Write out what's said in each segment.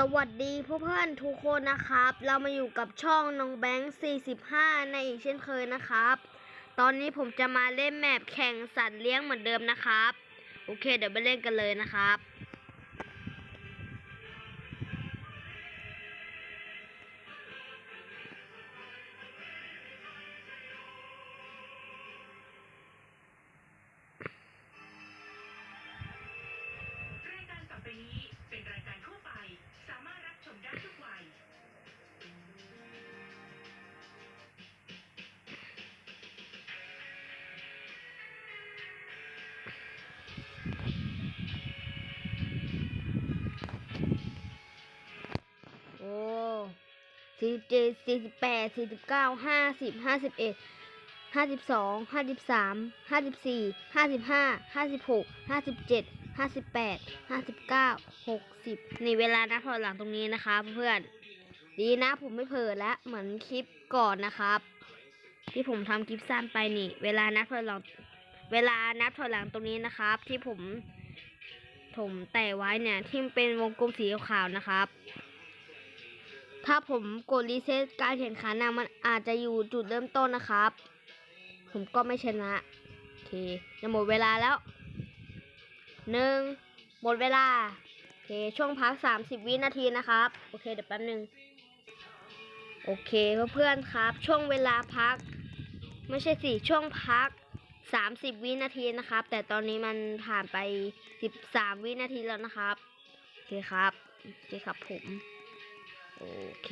สวัสดีเพื่อนๆทุกคนนะครับ เรามาอยู่กับช่องน้องแบงค์ 45 ในอีกเช่นเคยนะครับ ตอนนี้ผมจะมาเล่นแมปแข่งสัตว์เลี้ยงเหมือนเดิมนะครับ โอเค เดี๋ยวไปเล่นกันเลยนะครับ สี่สิบเจ็ดสี่สิบแปดสี่สิบเก้าห้าสิบห้าสิบเอ็ดห้าสิบสองห้าสิบสามห้าสิบสี่ห้าสิบห้าห้าสิบหกห้าสิบเจ็ดห้าสิบแปดห้าสิบเก้าหกสิบนี่เวลานับถอยหลังตรงนี้นะคะเพื่อนดีนะผมไม่เผลอแล้วเหมือนคลิปก่อนนะครับ ที่ผมทำคลิปสั้นไปนี่ เวลานับถอยหลัง เวลานับถอยหลังตรงนี้นะครับ ที่ผมผมแต่ไว้เนี่ยที่เป็นวงกลมสีขาวนะครับ ถ้าผมกดรีเซ็ตการแข่งขันนะมันอาจจะอยู่จุดเริ่มต้นนะครับ ผมก็ไม่ชนะ โอเคจะหมดเวลาแล้วหนึ่งหมดเวลา โอเค ช่วงพักสามสิบวินาทีนะครับ โอเคเดี๋ยวแป๊บนึงโอเคเพื่อนๆครับ ช่วงเวลาพัก ไม่ใช่สิช่วงพักสามสิบวินาทีนะครับ แต่ตอนนี้มันผ่านไปสิบสามวินาทีแล้วนะครับ โอเคครับ โอเคครับผม โอเค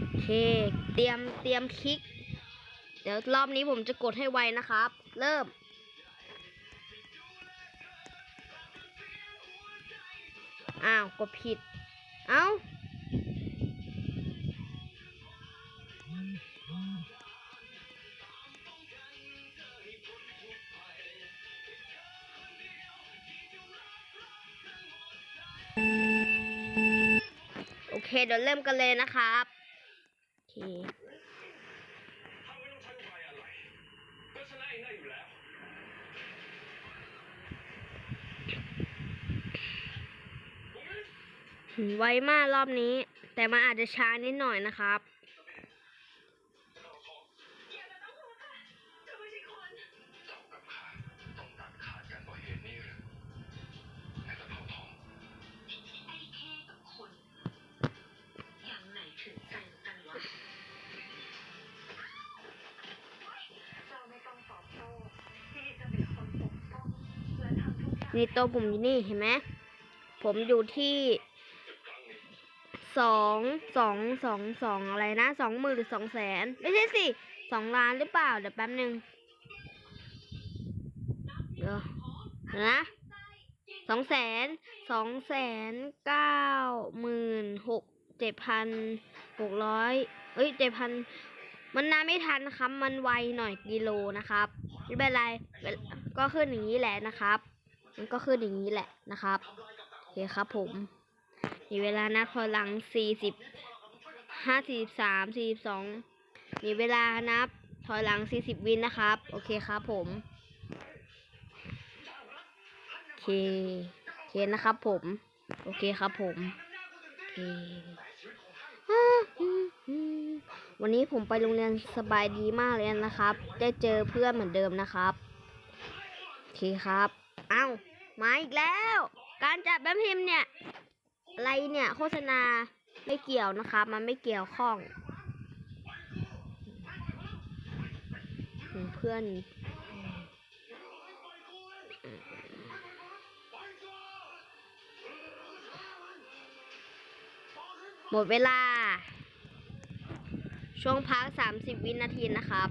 โอเค เตรียมเตรียมคลิก เดี๋ยวรอบนี้ผมจะกดให้ไวนะครับ เริ่ม อ้าว กดผิด เอ้า เคเดี๋ยวเริ่มกันเลยนะครับโอเคไวมากรอบนี้ แต่มันอาจจะช้านิดหน่อยนะครับ นี่ตัวผมอยู่นี่เห็นไหมผมอยู่ที่สองสองสองสองอะไรนะสองหมื่นหรือสองแสนไม่ใช่สิสองล้านหรือเปล่า เดี๋ยวแป๊บหนึ่งเดี๋ยวนะสองแสนสองแสนเก้าหมื่นหกเจ็ดพันหกร้อยเอ้ยเจ็ดพันมันนาไม่ทันนะครับ มันไวหน่อยกิโลนะครับ ไม่เป็นไร ก็ขึ้นอย่างนี้แหละนะครับ มันก็ขึ้นอย่างนี้แหละนะครับโอเคครับผมมีเวลานับถอยหลังสี่สิบห้าสี่สามสี่สองมีเวลานับถอยหลังสี่สิบวินนะครับ โอเคครับผม โอเค โอเคนะครับผม โอเคครับผมโอเคอวันนี้ผมไปโรงเรียนสบายดีมากเลยนะครับ ได้เจอเพื่อนเหมือนเดิมนะครับ โอเคครับ เอ้ามาอีกแล้ว การจับแบมพิมเนี่ย อะไรเนี่ยโฆษณาไม่เกี่ยวนะคะ มันไม่เกี่ยวข้อง เพื่อน หมดเวลา ช่วงพักสามสิบวินาทีนะครับ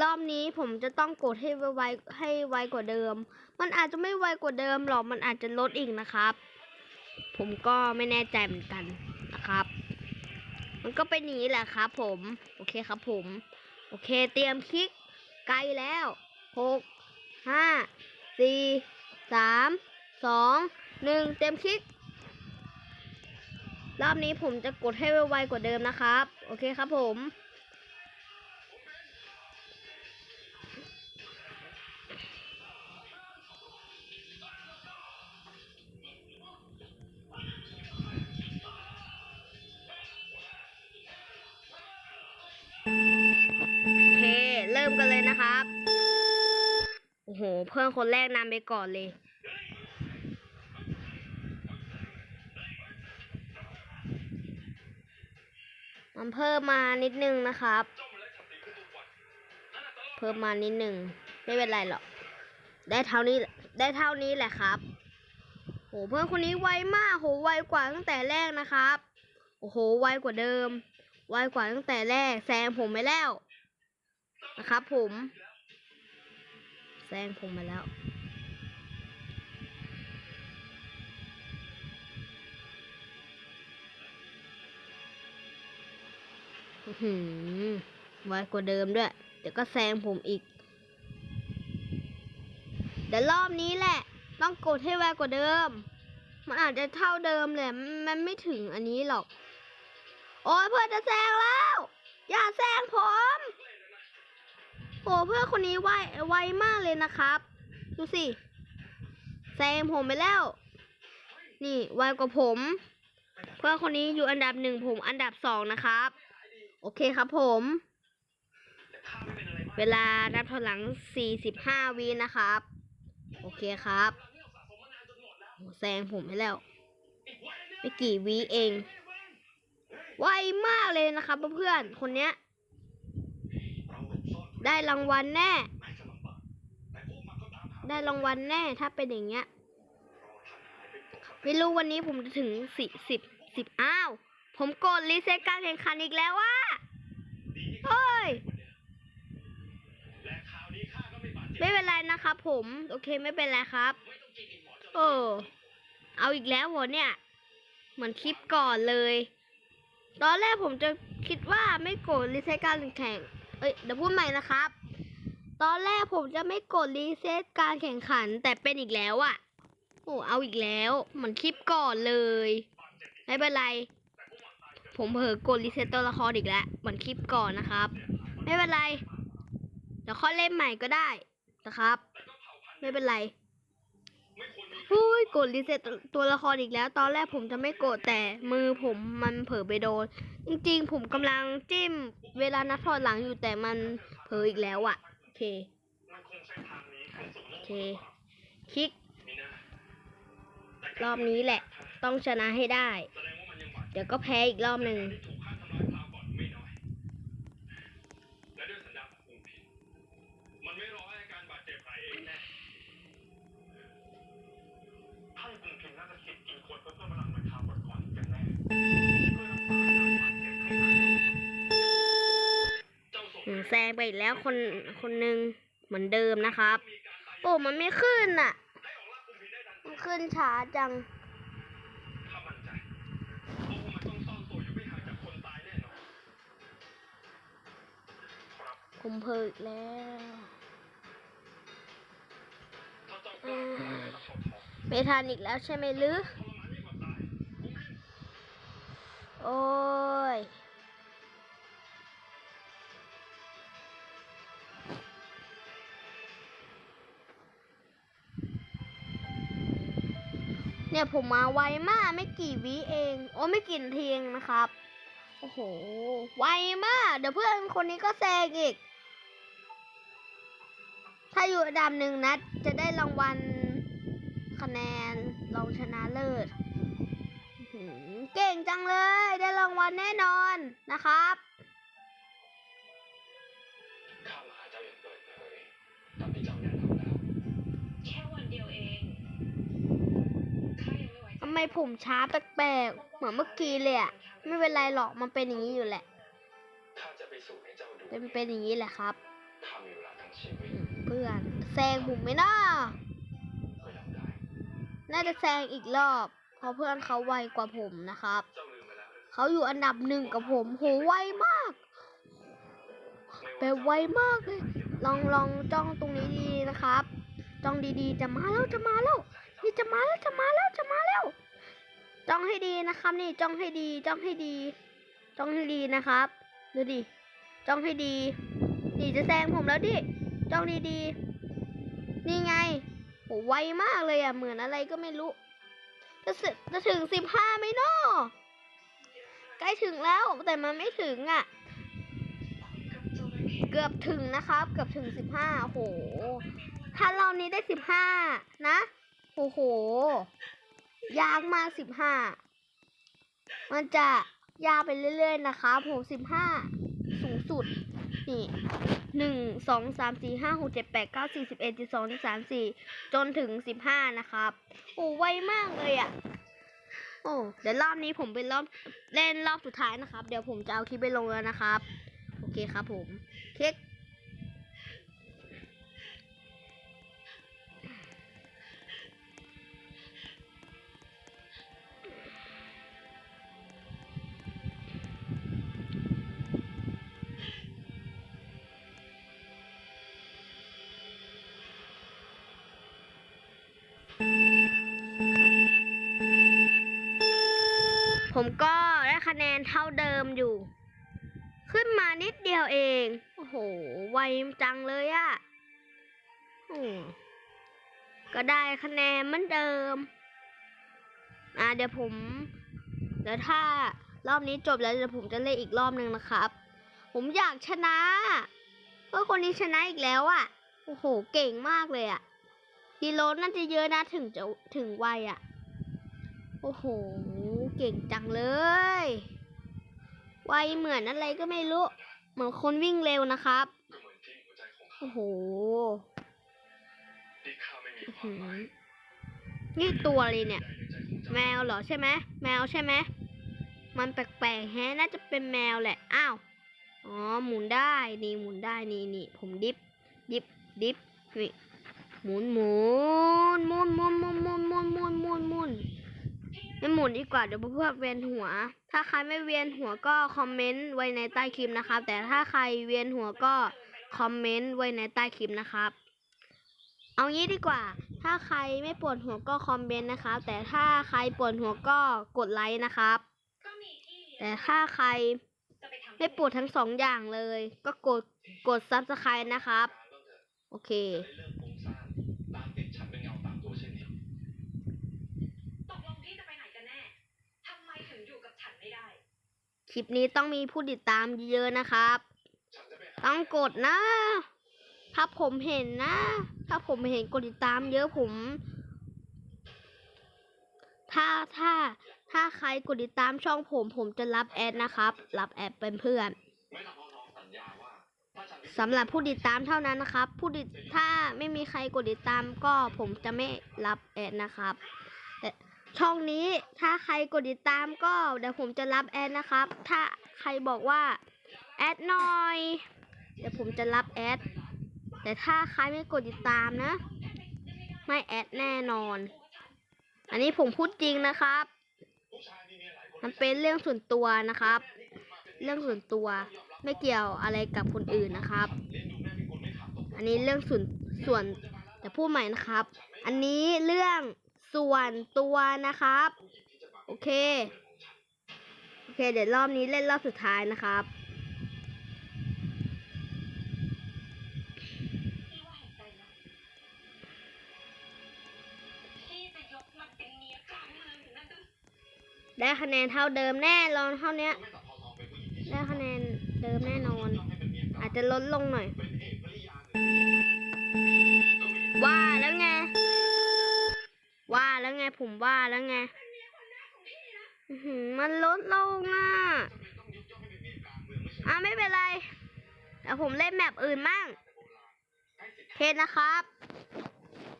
รอบนี้ผมจะต้องกดให้ไวให้ไวกว่าเดิม มันอาจจะไม่ไวกว่าเดิมหรอก มันอาจจะลดอีกนะครับ ผมก็ไม่แน่ใจเหมือนกันนะครับ มันก็เป็นอย่างนี้แหละครับผม โอเคครับผม โอเค เตรียมคลิกไกลแล้วหกห้าสี่สามสองหนึ่งเตรียมคลิก รอบนี้ผมจะกดให้ไวๆกว่าเดิมนะครับ โอเคครับผม นะครับ โอ้โห เพื่อนคนแรกนำไปก่อนเลย มันเพิ่มมานิดนึงนะครับเจ้ามันไล่ทำดีขึ้นทุกวันนั่นน่ะเพิ่มมานิดนึง ไม่เป็นไรหรอก ได้เท่านี้ ได้เท่านี้แหละครับ โห เพื่อนคนนี้ไวมาก โห ไวกว่าตั้งแต่แรกนะครับ โอ้โห ไวกว่าเดิม ไวกว่าตั้งแต่แรก แซงผมไปแล้ว นะครับผมแซงผมมาแล้วหือไวกว่าเดิมด้วย เดี๋ยวก็แซงผมอีก เดี๋ยวรอบนี้แหละ ต้องกดให้ไวกว่าเดิม มันอาจจะเท่าเดิมเลยมันมันไม่ถึงอันนี้หรอก โอ้ยเพื่อนจะแซงแล้ว อย่าแซงผม โอ้เพื่อนคนนี้ไวไวมากเลยนะครับ ดูสิแซงผมไปแล้ว นี่ไวกว่าผม เพื่อนคนนี้อยู่อันดับหนึ่งผมอันดับสองนะครับ โอเคครับผม เวลานับถอยหลัง 45วินะครับ โอเคครับแซงผมไปแล้วไม่กี่วิเอง ไวมากเลยนะครับเพื่อนๆคนเนี้ย เราหลบซ่อนตัว ได้รางวัลแน่ ได้รางวัลแน่ถ้าเป็นอย่างเงี้ยไม่รู้วันนี้ผมจะถึงสิสิบสิบอ้าว ผมกดรีเซ็ตการแข่งขันอีกแล้วว่าเฮ้ยไม่เป็นไรนะครับผม โอเคไม่เป็นไรครับเออเอาอีกแล้วหรอเนี่ย เหมือนคลิปก่อนเลย ตอนแรกผมจะคิดว่าไม่โกดรีเซ็ตการแข่ง เอ้ยเดี๋ยวพูดใหม่นะครับ ตอนแรกผมจะไม่กดรีเซ็ตการแข่งขันแต่เป็นอีกแล้วอะ่ะโอ้เอาอีกแล้วเหมือนคลิปก่อนเลย ไม่เป็นไร ผมเผลอกดรีเซ็ตตัวละครอีกแล้วเหมือนคลิปก่อนนะครับ ไม่เป็นไรเดี๋ยวค่อยเล่นใหม่ก็ได้นะครับ ไม่เป็นไร ฮ้ยกดรีเซ็ตตัวละครอีกแล้ว ตอนแรกผมจะไม่กดแต่มือผมมันเผลอไปโดน จริงๆ ผมกำลังจิ้ม เวลานับถอยหลังอยู่แต่มันเผลออีกแล้วอะ่ะโอเคโอเคคลิก รอบนี้แหละ ต้องชนะให้ได้เจ็บเดี๋ยวก็แพ้อีกรอบหนึ่ง แซงไปแล้วคนคนหนึ่งเหมือนเดิมนะครับ โอ้มันไม่ขึ้นอะ มันขึ้นช้าจังคุมเพลิกแล้วไม่ทานอีกแล้วใช่ไหมลือ โอ้ย เนี่ยผมมาไวมากไม่กี่วิเอง โอ้ไม่กี่นาทีเองนะครับ โอ้โห ไวมาก เดี๋ยวเพื่อนคนนี้ก็แซงอีก ถ้าอยู่อันดับหนึ่งนะ จะได้รางวัลคะแนนรองชนะเลิศเก่งจังเลย ได้รางวัลแน่นอนนะครับำไมผมช้าแปลกๆ เหมือนเมื่อกี้เลยอะไม่เป็นไรหรอกมันเป็นอย่างนี้อยู่แหละข้าจะไปสู่ให้เจ้าดูมันเป็นอย่างนี้แหละครับข้ามีเวลาทั้งชีวิตอืมเพื่อนแซงผมไหม่น่าก็ยังได้น่าจะแซงอีกรอบ เพราะเพื่อนเขาไวกว่าผมนะครับเจ้าลืมไปแล้วหรือเขาอยู่อันดับหนึ่งกับผม โหไวมากไม่แบบไวมากเลย ลองลองจ้องตรงนี้ดีๆนะครับ จ้องดีๆ จะมาแล้วจะมาแล้ว นี่จะมาแล้วจะมาแล้วจะมาแล้ว จ้องให้ดีนะครับนี่จ้องให้ดี จ้องให้ดี จ้องให้ดีนะครับ ดูดิ จ้องให้ดี นี่จะแซงผมแล้วดิ จ้องดีๆ นี่ไงโหไวมากเลยอะ เหมือนอะไรก็ไม่รู้ จะจะถึงสิบห้าไหมเนาะใกล้ถึงแล้วแต่มันไม่ถึงอะกับจระเข้เกือบถึงนะครับ เกือบถึงสิบห้าโห ถ้ารอบนี้ได้สิบห้านะ โอ้โห ยากมากสิบห้ามันจะยากไปเรื่อย ๆ นะครับผมสิบห้าสูงสุด นี่หนึ่งสองสามสี่ห้าหกเจ็ดแปดเก้าสี่สิบเอ็ดสิบสองสิบสามสี่จนถึงสิบห้านะครับ โอ้ไวมากเลยอะ่ะ โอ้เดี๋ยวรอบนี้ผมเป็นรอบเล่นรอบสุดท้ายนะครับ เดี๋ยวผมจะเอาคลิปไปลงแล้วนะครับ โอเคครับผม เค้ก คะแนนเท่าเดิมอยู่ ขึ้นมานิดเดียวเอง โอ้โห ไวจังเลยอะโอ้ก็ได้คะแนนเหมือนเดิม อ่าเดี๋ยวผม เดี๋ยวถ้ารอบนี้จบแล้วเดี๋ยวผมจะเล่นอีกรอบหนึ่งนะครับ ผมอยากชนะเพราะคนนี้ชนะอีกแล้วอะโอ้โห เก่งมากเลยอะกิโลน่าจะเยอะนะถึงจะถึงไวอะโอ้โห เก่งจังเลย ไวเหมือนอะไรก็ไม่รู้ เหมือนคนวิ่งเร็วนะครับ โอ้โห นี่ตัวอะไรเนี่ย แมวเหรอใช่ไหม แมวใช่ไหม มันแปลกๆแฮะ น่าจะเป็นแมวแหละ อ้าว อ๋อ หมุนได้ นี่หมุนได้ นี่นี่ ผมดิฟ ดิฟ ดิฟ นี่ หมุนหมุนหมุนหมุนหมุนหมุนหมุนหมุนหมุนหมุน ไม่หมุนดีกว่าเดี๋ยวเพื่อนๆเวียนหัว ถ้าใครไม่เวียนหัวก็คอมเมนต์ไว้ในใต้คลิปนะครับ แต่ถ้าใครเวียนหัวก็คอมเมนต์ไว้ในใต้คลิปนะครับ เอางี้ดีกว่า ถ้าใครไม่ปวดหัวก็คอมเมนต์นะครับ แต่ถ้าใครปวดหัวก็กดไลค์นะครับ แต่ถ้าใครไม่ปวดทั้งสองอย่างเลย ก็กดกดซับสไครต์นะครับ โอเค คลิปนี้ต้องมีผู้ติดตามเยอะๆนะครับ ต้องกดนะ ถ้าผมเห็นนะ ถ้าผมเห็นกดติดตามเยอะผม ถ้าถ้าถ้าใครกดติดตามช่องผม ผมจะรับแอดนะครับ รับแอดเป็นเพื่อนสำหรับผู้ติดตามเท่านั้นนะครับ ผู้ติดถ้าไม่มีใครกดติดตามก็ผมจะไม่รับแอดนะครับ ช่องนี้ถ้าใครกดติดตามก็เดี๋ยวผมจะรับแอดนะครับ ถ้าใครบอกว่าแอดหน่อย เดี๋ยวผมจะรับแอด แต่ถ้าใครไม่กดติดตามนะ ไม่แอดแน่นอน อันนี้ผมพูดจริงนะครับ มันเป็นเรื่องส่วนตัวนะครับ เรื่องส่วนตัวไม่เกี่ยวอะไรกับคนอื่นนะครับ อันนี้เรื่องส่วนส่วนจะพูดใหม่นะครับ อันนี้เรื่อง ส่วนตัวนะครับ โอเค โอเค เดี๋ยวรอบนี้เล่นรอบสุดท้ายนะครับได้คะแนนเท่าเดิมแน่นอนเท่านี้ได้คะแนนเดิมแน่นอน อาจจะลดลงหน่อย ว่าแล้วไง ว่าแล้วไงผมว่าแล้วไงอื้อหือมันลดลงอะต้องยกย่องให้เป็นเมียกลางเมืองไม่ใช่อะไม่เป็นไรเดี๋ยวผมเล่นแมปอื่นมั่งแต่โบราณให้สิทธิ์โอเคนะครับ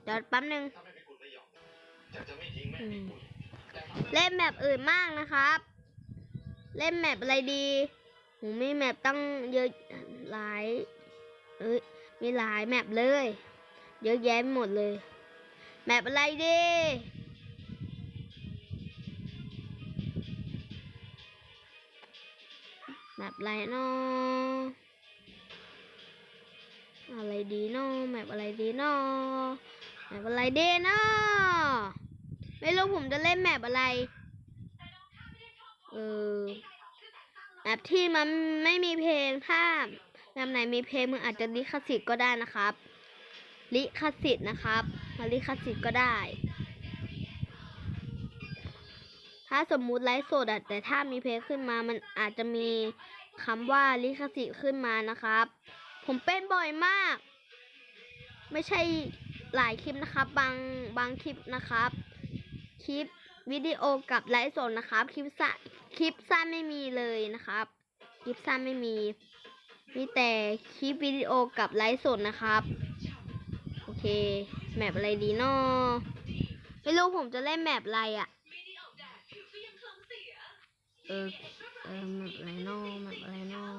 เดี๋ยวแป๊บนึงถ้าแม่พิกุลไม่ยอมจะจะไม่ทิ้งแม่พิกุลแต่ถ้าเล่นแมปอื่นมากนะครับ เล่นแมปอะไรดีผมมีแมปตั้งเยอะหลาย เอ้ย มีหลายแมปเลย เยอะแยะไปหมดเลย แมปอะไรดีแมปอะไรเนาะอะไรดีเนาะแมปอะไรดีเนาะแมปอะไรดีเนาะไม่รู้ผมจะเล่นแมปอะไร เออแมปที่มันไม่มีเพลงถ้าแมปไหนมีเพลงมันอาจจะลิขสิทธิ์ก็ได้นะครับ ลิขสิทธิ์นะครับ ลิขสิทธิ์ก็ได้ ถ้าสมมุติไลฟ์สดอะแต่ถ้ามีเพลงขึ้นมามันอาจจะมีคำว่าลิขสิทธิ์ขึ้นมานะครับ ผมเป็นบ่อยมาก ไม่ใช่หลายคลิปนะครับ บางบางคลิปนะครับ คลิปวิดีโอกับไลฟ์สดนะครับ คลิปสั้นคลิปสั้นไม่มีเลยนะครับ คลิปสั้นไม่มีมีแต่คลิปวิดีโอกับไลฟ์สดนะครับ โอเค แมปอะไรดีเนาะไม่รู้ผมจะเล่นแมปอะไรอะ่ะ เออ เออแมปอะไรเนาะแมปอะไรเนาะ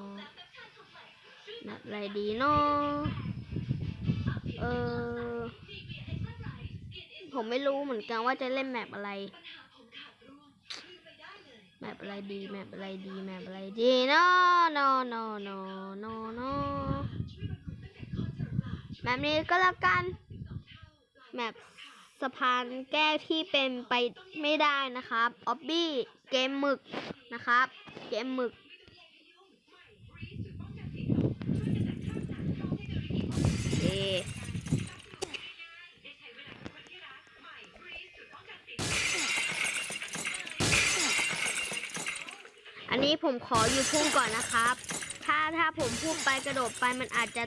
แมปอะไรดีเนาะเออ ผมไม่รู้เหมือนกันว่าจะเล่นแมปอะไร แมปอะไรดี แมปอะไรดี แมปอะไรดีเนาะเนาะเนาะเนาะเนาะนาะแบบนี้ก็แล้วกัน แมปสะพานแก้วที่เป็นไปไม่ได้นะครับออบบี้เกมหมึกนะครับ เกมหมึก เออันนี้ผมขออยู่พุ่งก่อนนะครับ ถ้าถ้าผมพูดไปกระโดดไปมันอาจจะ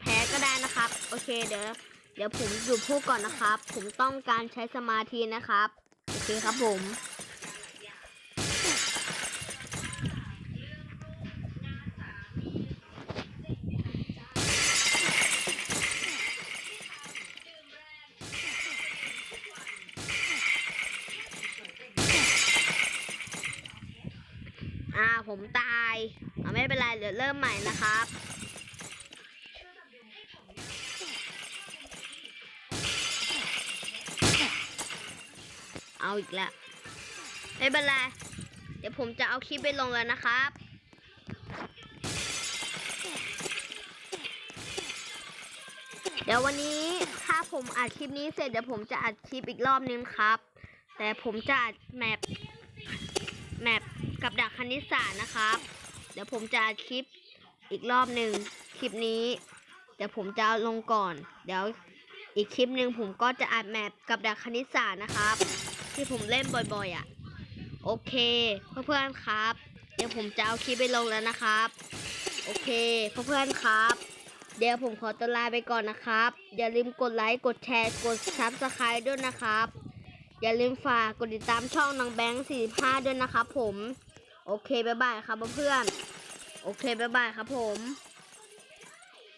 แพ้ก็ได้นะครับ โอเคเดี๋ยว เดี๋ยวผมอยู่พูดก่อนนะครับ ผมต้องการใช้สมาธินะครับ โอเคครับผมอ่าผมตายไม่เป็นไร เดี๋ยวเริ่มใหม่นะครับ เอาอีกแล้วไม่เป็นไร เดี๋ยวผมจะเอาคลิปไปลงแล้วนะครับ เดี๋ยววันนี้ถ้าผมอัดคลิปนี้เสร็จเดี๋ยวผมจะอัดคลิปอีกรอบนึงครับ แต่ผมจะอัดแมปแมปกับดักคณิตศาสตร์นะครับ เดี๋ยวผมจะอัดคลิปอีกรอบหนึ่งคลิปนี้ เดี๋ยวผมจะลงก่อน เดี๋ยวอีกคลิปหนึ่งผมก็จะอัดแมปกับดักคณิตศาสตร์นะครับ ที่ผมเล่นบ่อยๆอะ โอเคเพื่อนๆครับ เดี๋ยวผมจะเอาคลิปไปลงแล้วนะครับ โอเคเพื่อนๆครับ เดี๋ยวผมขอตัวลาไปก่อนนะครับ อย่าลืมกดไลค์กดแชร์กดซับสไครต์ด้วยนะครับ อย่าลืมฝากกดติดตามช่องนางแบงค์45ด้วยนะครับผม โอเคบ๊ายบายครับเพื่อนโอเคบ๊ายบายครับผม